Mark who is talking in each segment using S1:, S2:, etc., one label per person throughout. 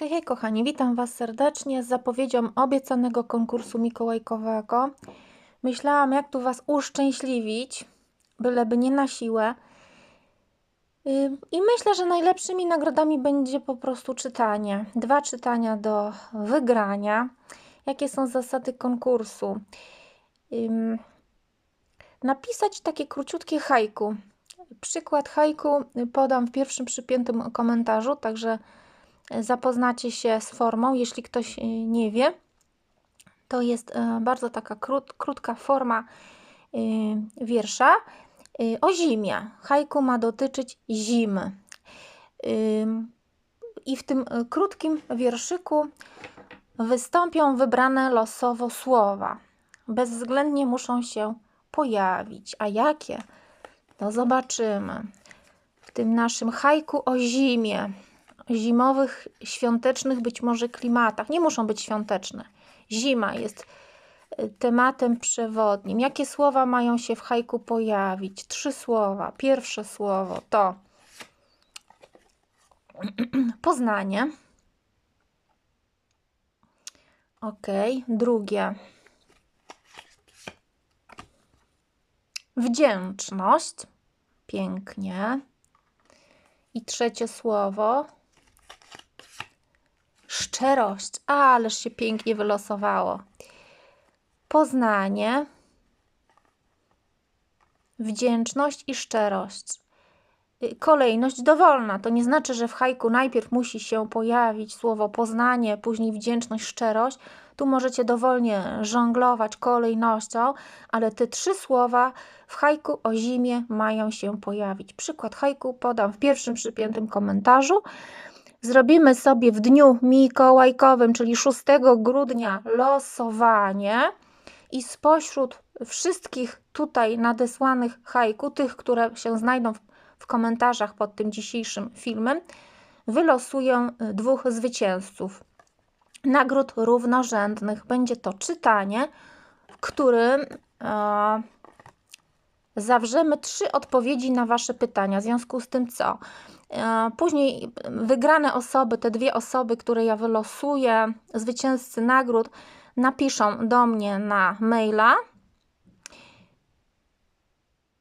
S1: Hej, hej kochani, witam Was serdecznie z zapowiedzią obiecanego konkursu mikołajkowego. Myślałam, jak tu Was uszczęśliwić, byleby nie na siłę. I myślę, że najlepszymi nagrodami będzie po prostu czytanie. Dwa czytania do wygrania. Jakie są zasady konkursu? Napisać takie króciutkie haiku. Przykład haiku podam w pierwszym przypiętym komentarzu, także zapoznacie się z formą, jeśli ktoś y, nie wie. To jest e, bardzo taka krót, krótka forma y, wiersza o zimie. Haiku ma dotyczyć zimy. I w tym e, krótkim wierszyku wystąpią wybrane losowo słowa. Bezwzględnie muszą się pojawić. A jakie? To zobaczymy. W tym naszym haiku o zimie zimowych, świątecznych być może klimatach. Nie muszą być świąteczne. Zima jest y, tematem przewodnim. Jakie słowa mają się w haiku pojawić? Trzy słowa. Pierwsze słowo to Poznanie. Ok, drugie. Wdzięczność. Pięknie. I trzecie słowo szczerość. Ależ się pięknie wylosowało. Poznanie, wdzięczność i szczerość. Y, Kolejność dowolna. To nie znaczy, że w haiku najpierw musi się pojawić słowo poznanie, później wdzięczność, szczerość. Tu możecie dowolnie żonglować kolejnością, ale te trzy słowa w haiku o zimie mają się pojawić. Przykład haiku podam w pierwszym przypiętym komentarzu. Zrobimy sobie w dniu mikołajkowym, czyli 6 grudnia, losowanie i spośród wszystkich tutaj nadesłanych haiku, tych, które się znajdą w, komentarzach pod tym dzisiejszym filmem, wylosuję y, dwóch zwycięzców. Nagród równorzędnych będzie to czytanie, w którym e, zawrzemy trzy odpowiedzi na Wasze pytania. W związku z tym, co? E, Później wygrane osoby, te dwie osoby, które ja wylosuję, zwycięzcy nagród, napiszą do mnie na maila,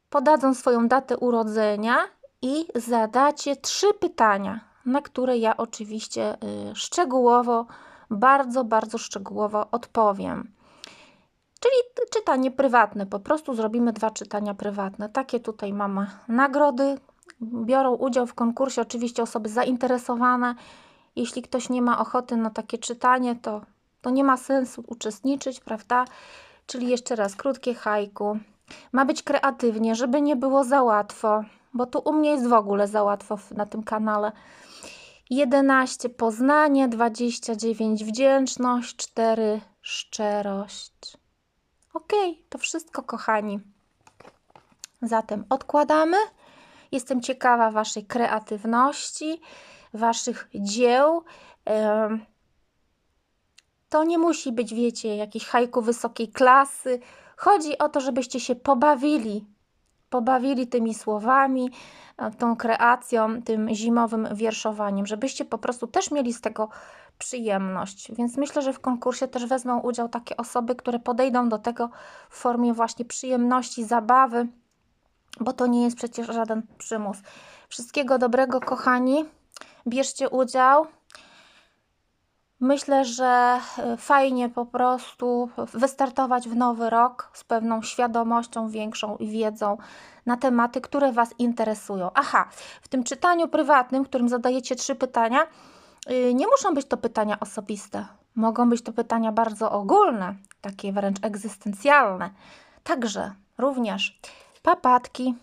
S1: podadzą swoją datę urodzenia i zadacie trzy pytania, na które ja oczywiście y, szczegółowo, bardzo, bardzo szczegółowo odpowiem. Czyli czytanie prywatne, po prostu zrobimy dwa czytania prywatne. Takie tutaj mamy nagrody. Biorą udział w konkursie oczywiście osoby zainteresowane. Jeśli ktoś nie ma ochoty na takie czytanie, to, to nie ma sensu uczestniczyć, prawda? Czyli jeszcze raz, krótkie haiku. Ma być kreatywnie, żeby nie było za łatwo, bo tu u mnie jest w ogóle za łatwo na tym kanale. 11 poznanie, 29 wdzięczność, 4 szczerość. Ok, to wszystko, kochani. Zatem odkładamy. Jestem ciekawa Waszej kreatywności, Waszych dzieł. To nie musi być, wiecie, jakieś hajku wysokiej klasy. Chodzi o to, żebyście się pobawili. Pobawili tymi słowami, e, tą kreacją, tym zimowym wierszowaniem, żebyście po prostu też mieli z tego przyjemność. Więc myślę, że w konkursie też wezmą udział takie osoby, które podejdą do tego w formie właśnie przyjemności, zabawy, bo to nie jest przecież żaden przymus. Wszystkiego dobrego, kochani. Bierzcie udział. Myślę, że e, fajnie po prostu wystartować w nowy rok z pewną świadomością większą i wiedzą na tematy, które Was interesują. Aha, w tym czytaniu prywatnym, w którym zadajecie trzy pytania, y, nie muszą być to pytania osobiste. Mogą być to pytania bardzo ogólne, takie wręcz egzystencjalne. Także również papatki.